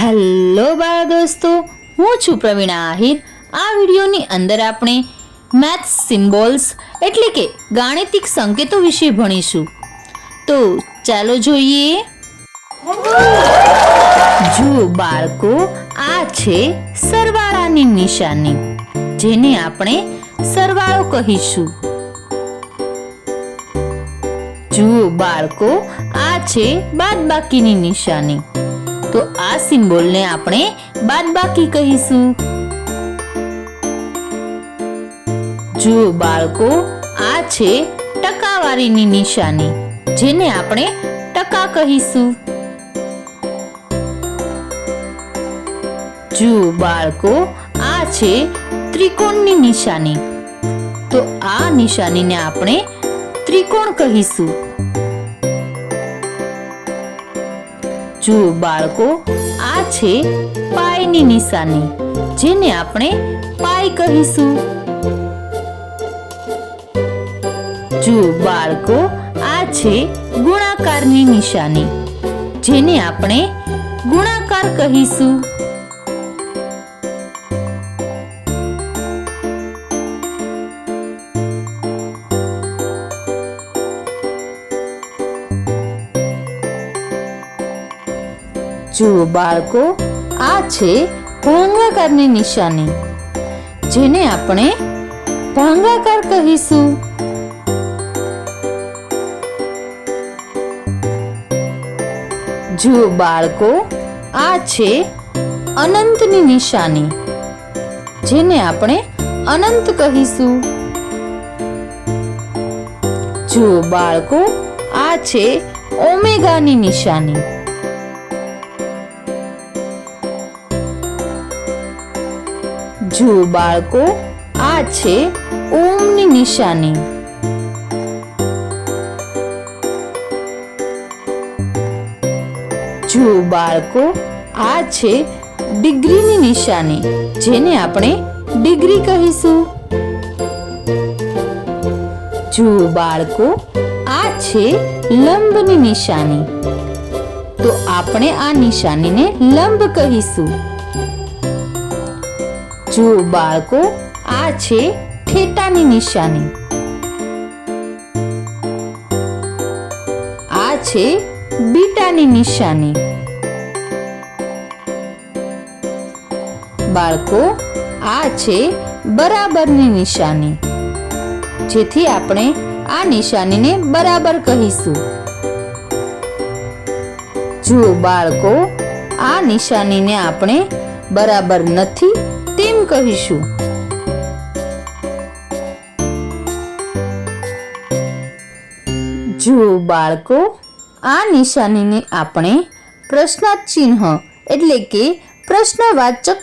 Hello બાળ દોસ્તો, હું છું પ્રવીણા આહિર. આ વિડીયોની અંદર આપણે મેથ્સ સિમ્બોલ્સ એટલે કે ગાણિતિક સંકેતો વિશે ભણીશું. તો ચાલો જોઈએ. જુઓ બાળકો, આ છે સરવાળાની નિશાની, જેને આપણે સરવાળો કહીશું. જુઓ બાળકો, આ છે બાદબાકીની નિશાની. તો આ સિમ્બોલને આપણે બાદબાકી કહીશું. જુઓ બાળકો આ છે ટકાવારીની નિશાની, જેને આપણે ટકા કહીશું. જુઓ બાળકો આ છે ત્રિકોણની નિશાની, તો આ નિશાનીને આપણે ત્રિકોણ કહીશું. જુઓ બાળકો, આ છે પાયની નિશાની, જેને આપણે પાય કહીશું. જુઓ બાળકો, આ છે ગુણાકારની નિશાની, જેને આપણે ગુણાકાર કહીશું. જુઓ બાળકો, આ છે ભંગાકારની નિશાની, જેને આપણે ભંગાકાર કહીશું. જુઓ બાળકો, આ છે અનંતની નિશાની, જેને આપણે અનંત કહીશું. જુઓ બાળકો, આ છે ઓમેગાની નિશાની. જુઓ બાળકો, આ છે ઓમની નિશાની. જુઓ બાળકો, આ છે ડિગ્રીની નિશાની, જેને આપણે ડિગ્રી કહીશું. જુઓ બાળકો, આ છે લંબની નિશાની, તો આપણે આ નિશાનીને લંબ કહીશું. જુઓ બાળકો, આ છે થેટાની નિશાની. આ છે બીટાની નિશાની. બાળકો, આ છે બરાબરની નિશાની. જેથી આપણે આ નિશાનીને બરાબર કહીશું. જુઓ બાળકો, આ નિશાનીને આપણે બરાબર નથી તેમ કહીશું? જુઓ બાળકો, આ નિશાનીને આપણે પ્રશ્નાર્થ ચિહ્ન એટલે કે પ્રશ્નવાચક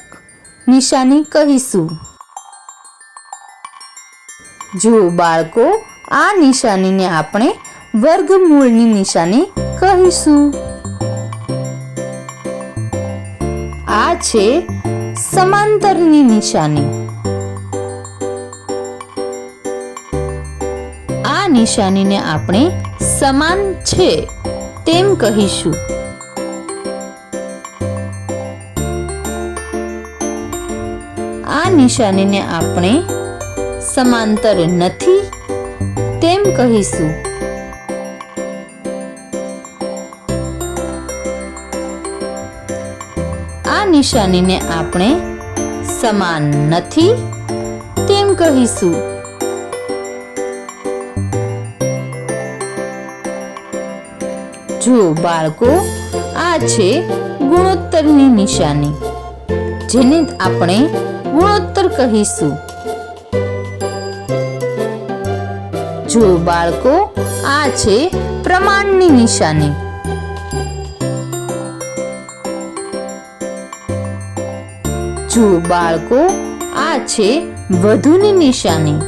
નિશાની કહીશું. જુઓ બાળકો, આ નિશાનીને આપણે વર્ગમૂળની નિશાની કહીશું. આ છે સમાંતરની નિશાની. આ નિશાનીને આપણે સમાન છે તેમ કહીશું. આ નિશાનીને આપણે સમાંતર નથી તેમ કહીશું. નિશાનીને આપણે સમાન નથી તેમ કહીશું. જો બાળકો, આ છે ગુણોત્તરની નિશાની, જેને આપણે ગુણોત્તર કહીશું. જો બાળકો, આ છે પ્રમાણની નિશાની. જુઓ બાળકો, આ છે વધુની નિશાની.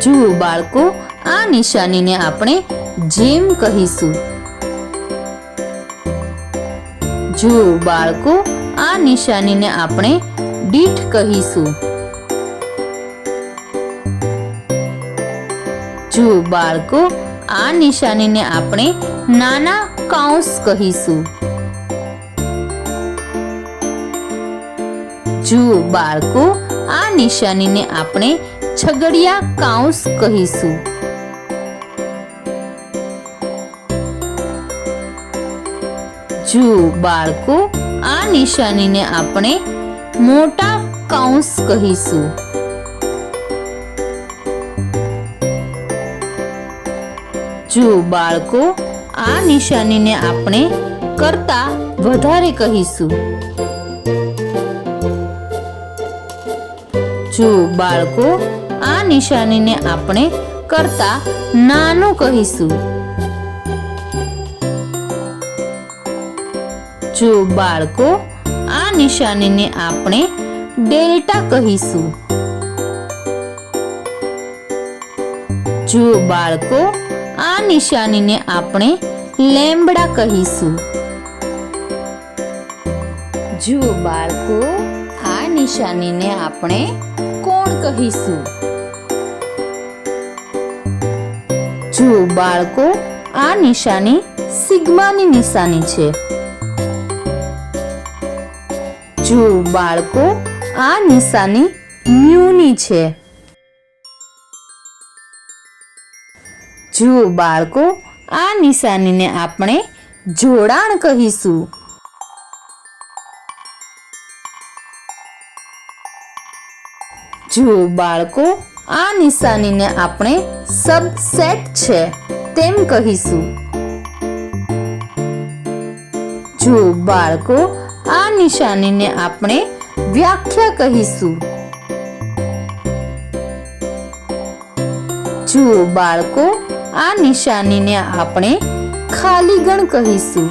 જુઓ બાળકો, આ નિશાનીને આપણે જેમ કહીશું. જુઓ બાળકો, આ નિશાનીને આપણે દીઠ કહીશું. જુઓ બાળકો, આ નિશાનીને આપણે નાના કાઉન્સ કહીશું. જુઓ બાળકો, આ નિશાનીને આપણે છગડિયા કાઉન્સ કહીશું. જુઓ બાળકો, આ નિશાનીને આપણે મોટા કાઉન્સ કહીશું. જુઓ બાળકો, આ નિશાનીને આપણે કરતા વધારે કહીશું. જો બાળકો. આ નિશાનીને આપણે કરતા નાનું કહીશું. જો, બાળકો, આ નિશાનીને આપણે ડેલ્ટા કહીશું. જો, બાળકો, આ નિશાનીને આપણે લેમ્બડા કહીશું. જો, બાળકો નિશાનીને આપણે કોણ કહીશું? જુઓ, બાળકો, આ નિશાની સિગ્માની નિશાની છે. જુઓ, બાળકો, આ નિશાની મ્યુની છે. જુઓ, બાળકો, આ નિશાનીને આપણે જોડાણ કહીશું. જુઓ બાળકો, આ નિશાનીને આપણે સબસેટ છે, તેમ કહીશું. જુઓ બાળકો, આ નિશાનીને આપણે વ્યાખ્યા કહીશું. જુઓ બાળકો, આ નિશાનીને આપણે ખાલી ગણ કહીશું.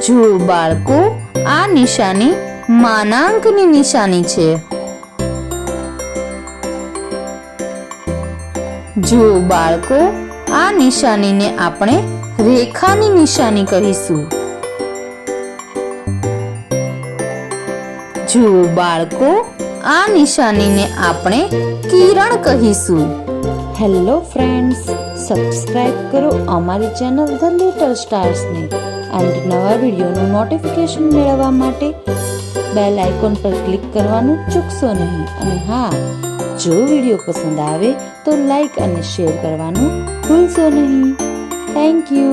જુઓ બાળકો, આ નિશાની માનાંકની નિશાની છે. જો બાળકો આ નિશાનીને આપણે રેખાની નિશાની કહીશું. જુઓ બાળકો આ નિશાનીને આપણે કિરણ કહીશું. હેલો ફ્રેન્ડ્સ સબસ્ક્રાઇબ કરો અમારી ચેનલ ધ લિટલ સ્ટાર્સને એન્ડ નવા વિડીયોનું નોટિફિકેશન મેળવવા માટે બેલ આઇકોન પર ક્લિક કરવાનું ચૂકશો નહીં. અને હા, જો વીડિયો પસંદ આવે તો લાઈક અને શેર કરવાનું ભૂલશો નહીં. Thank you.